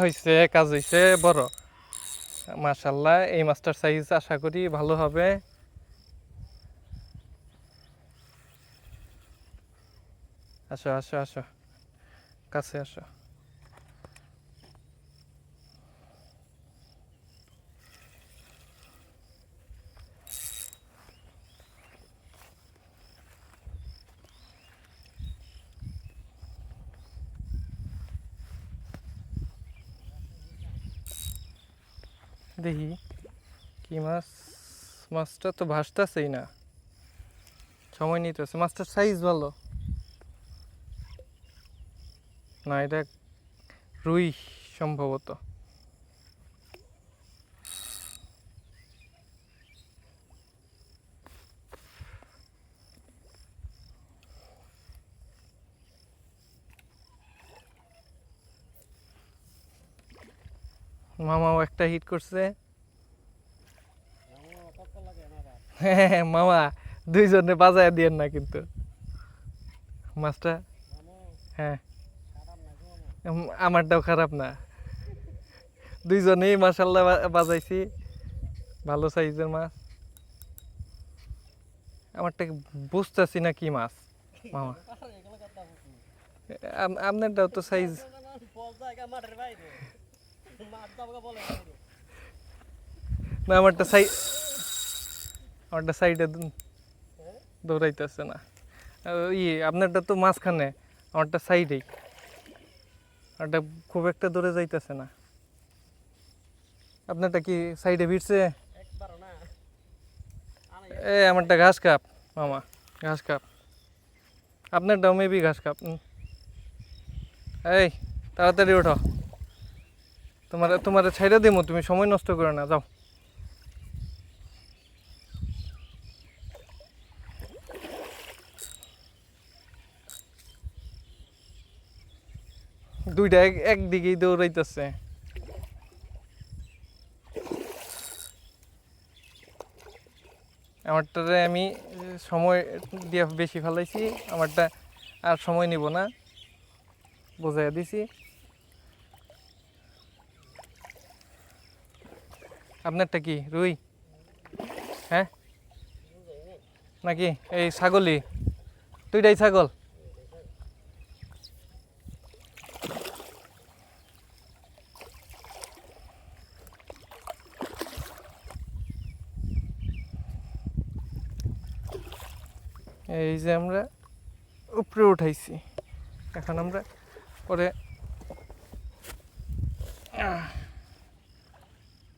হয়েছে কাজ হয়েছে বড়। মাশাল্লাহ, এই মাছটার সাইজ আশা করি ভালো হবে। আসো আসো আসো। কাছে আসো। দেখি। কি মাছ? মাছটা তো ভাসতেছেই না। সময় নিতেছে। মাছটার সাইজ ভালো। না, এটা রুই সম্ভবত। মামাও একটা হিট করছে। হ্যাঁ মামা দুইজনে বাজায় দিয়েন না কিন্তু। মাছটা? হ্যাঁ। আমারটাও খারাপ না। দুইজনেই মাসাল্লাহ বাজাইছি। ভালো সাইজের মাছ। আমারটা বুঝতেছি না কি মাছ মামা? আপনারটাও তো সাইজ না, আমারটা সাই আমারটা সাইডে দৌড়াইতেছে না। ইয়ে আপনারটা তো মাঝখানে, আমারটা সাইডেই। আমারটা খুব একটা দূরে যাইতেছে না। আপনারটা কি সাইডে ভিড়ছে? এ, আমারটা ঘাস কাপ, মামা, ঘাস কাপ। আপনারটাও মেবি ঘাস কাপ এই, তাড়াতাড়ি ওঠো। তোমার তোমার ছাইড়া দিমো, তুমি সময় নষ্ট করো না, যাও। দুইটা এক, একদিকেই দৌড়াইতেছে। আমারটারে আমি, সময় দিয়ে বেশি ফেলাইছি, আমারটা আর সময় নিব না। বোঝাইয়া দিছি। আপনারটা কি, রুই? হ্যাঁ? নাকি এই ছাগলি দুইটাই ছাগল? এই যে আমরা উপরে উঠাইছি। এখন আমরা পরে